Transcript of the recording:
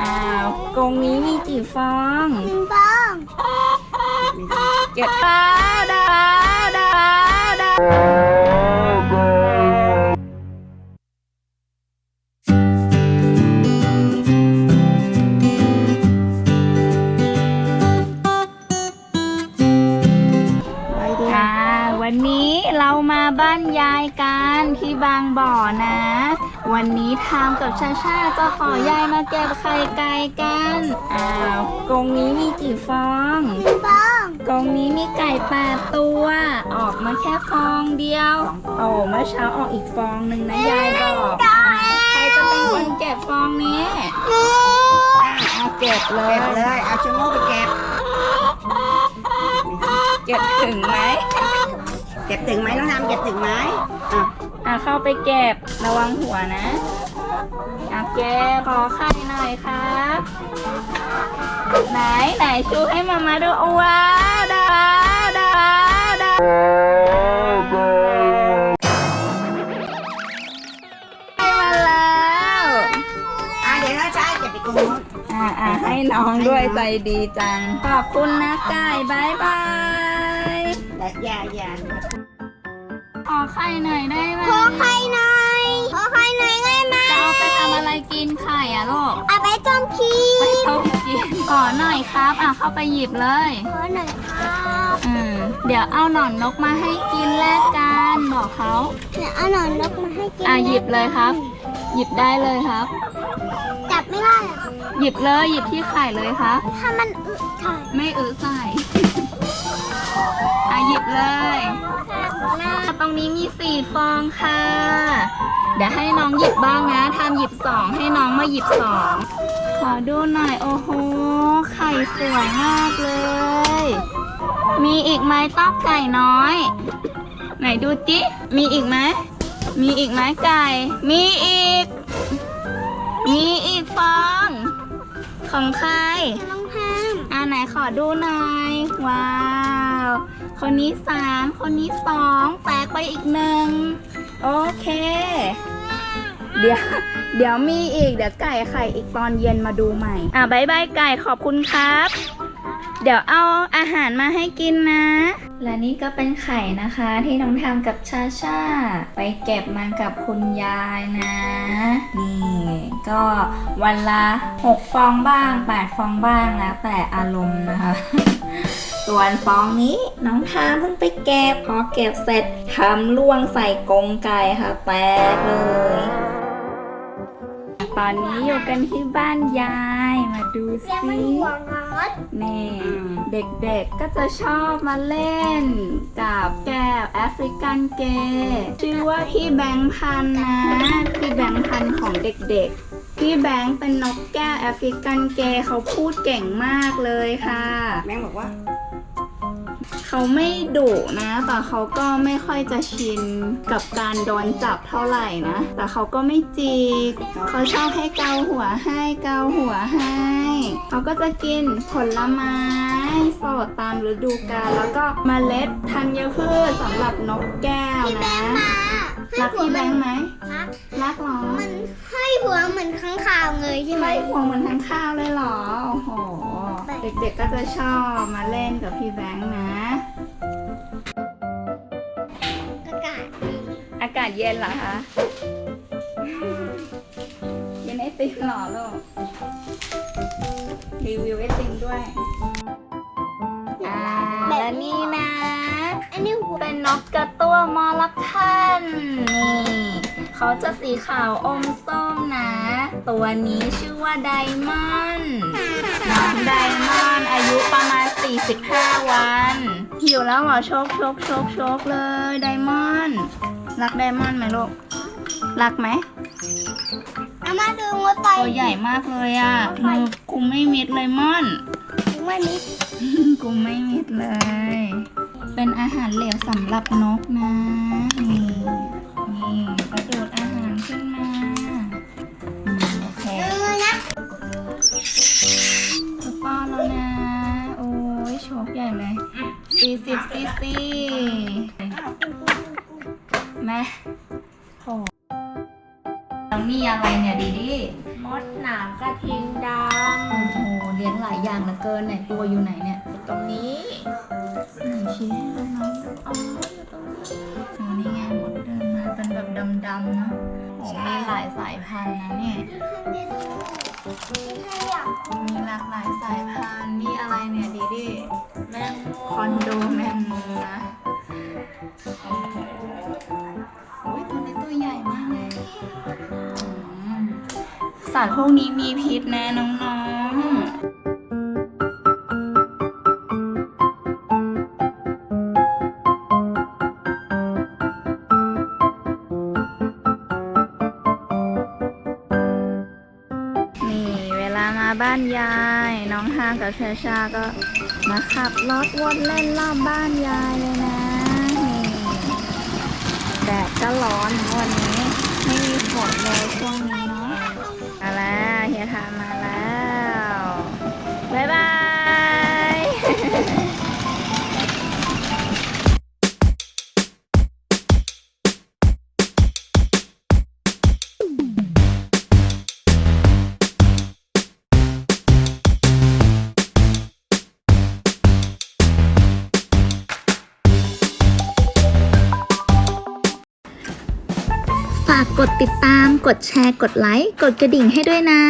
อ้าวกรงนี้มีกี่ฟองหนึ่งบ้องเก็บดาดาดาดาอ่าวันนี้เรามาบ้านยายกันที่บางบ่อนะ วันนี้ทามกับชาชาจะขอยายมาเก็บไข่ไก่กัน อ้าวกรงนี้มีกี่ฟองหนึ่งบ้องกรงนี้มีไก่แปดตัว ออกมาแค่ฟองเดียว โอ้เมื่อเช้าออกอีกฟองหนึ่งนะยายบอกอะใครจะเป็นคนเก็บฟองนี้หนึ่งอะเก็บเลเก็ย บเลยเอาชะโงกไปเก็บ เก็บถึงไหม เก็บถึงไหมน้องทำเก็บถึงไหมอะ อะเข้าไปเก็บระวังหัวนะอะเก็บขอไข่หน่อยครับ ไหนไหนชูให้มามาดูว้าวดาดาดาให้มาแล้วอะเดี๋ยวถ้าใช่เก็บไปตรงนู้นอ่าอ่าให้น้องด้วยใจดีจัง ขอบคุณนะกายบายบาย และอย่าอย่า ไข่หน่อยได้ไหมขอไข่หน่อยขอไข่หน่อยง่ายไหมจะเอาไปทำอะไรกินไข่อะลูกเอาไปต้มชีไปสต้มกินขอหน่อยครับอะเข้าไปหยิบเลยขอหน่อยครับอืมเดี๋ยวเอาหนอนนกมาให้กินแลกกันบอกเขาเดี๋ยวเอาหนอนนกมาให้กินอะหยิบเลยครับ หยิบได้เลยครับ จับไม่ได้อะหยิบเลยหยิบที่ไข่เลยครับ ถ้ามันอึไข่ไม่อือใส่ ตรงนี้มีสี่ฟองค่ะ เดี๋ยวให้น้องหยิบบ้างนะทำหยิบสองให้น้องมาหยิบสองขอดูหน่อย โอ้โห ไข่สวยมากเลย มีอีกไหมต๊อกไก่น้อย ไหนดูจิมีอีกไหม มีอีกไหมไก่ มีอีก มีอีกฟอง ของใครของแพาไหนขอดูหน่อย ว้าว คนนี้สามคนนี้สองแตกไปอีกหนึ่งโอเค เดี๋ยว เดี๋ยวมีอีก เดี๋ยวไก่ไข่อีกตอนเย็นมาดูใหม่ อะบายบายไก่ขอบคุณครับ เดี๋ยวเอาอาหารมาให้กินนะ และนี่ก็เป็นไข่นะคะที่น้องทำกับชาชาไปเก็บมากับคุณยายนะ นี่ก็วันละ 6 ฟองบ้าง 8 ฟองบ้างแล้วแต่อารมณ์นะคะ ส่วนฟองนี้น้องทามเพิ่งไปเก็บ พอเก็บเสร็จทำล่วงใส่กรงไก่ค่ะแตกเลย ตอนนี้อยู่กันที่บ้านยายมาดูเรียกสิมันหัวงอดนี่เด็กๆก็จะชอบมาเล่น กับแก้วแอฟริกันเกย์ชื่อว่าพี่แบงค์พันธุ์นะ พี่แบงค์พันธุ์ของเด็กๆ พี่แบงค์เป็นนกแก้วแอฟริกันเกย์เขาพูดเก่งมากเลยค่ะ แม่งบอกว่า เขาไม่ดุนะ แต่เขาก็ไม่ค่อยจะชินกับการโดนจับเท่าไหร่นะ แต่เขาก็ไม่จิกเขาชอบให้เกาหัวให้เกาหัวให้ เขาก็จะกินผลไม้สดตามฤดูกาลแล้วก็เมล็ดธัญพืชสำหรับนกแก้วพี่แบนะงค์มารักพี่แบงค์ไหมรักรักเหรอมันให้หัวเหมือนข้างคาวเลยใช่ไหมไม่ห่วงเหมือนทั้งข้าวเลยเหรอโอ้โห เด็กๆก็จะชอบมาเล่นกับพี่แบงค์นะ อากาศอากาศเย็นเหรอคะเย็นไอติมเหรอลูกรีวิวไอติมด้วยอ่าและนี่นะ อันนี้หัวเป็นนกกระตั้วมอลคันนี่เขาจะสีขาวอมส้มนะ ตัวนี้ชื่อว่าไดมอนด์ 15 วันหิวแล้วเหรอโชกโชกโชกโชกเลยไดมอนด์รักไดมอนด์ไหมลูกรักไหมอามาดูงดไตตัวใหญ่มากเลยอะมือกูไม่มิดเลยมอนกุไม่มิดกูไม่มิดเลย เป็นอาหารเหลวสำหรับนกนะนี่นี่ 40ซีซีแม่โหแล้วนี่อะไรเนี่ยดีดีมดหนามกระทิงดาวอย่างเหลือเกินไหนตัวอยู่ไหนเนี่ยตรงนี้ไหนชี้ให้น้องๆดูอ๋ออยู่ตรงนี้อ๋อนี่ไงมดเดินมาเป็นแบบดำๆนะโอ้มีหลายสายพันธุ์นะเนี่ยมีหลากหลายสายพั นธุ์นี่อะไรเนี่ยดีดิแมงคอนโดแมงมุมนะโอ้โหโอ้ยตัวนี้ตัวใหญ่มากเลยอืมสัตว์พวกนี้มีพิษนะน้องๆ บ้านยาย น้องฮางกับชาชาก็มาขับรถวนเล่นรอบบ้านยายเลยนะนี่แดดก็ร้อนวันนี้ไม่มีฝนเลยช่วงนี้ ฝากกดติดตาม กดแชร์ กดไลค์ กดกระดิ่งให้ด้วยนะ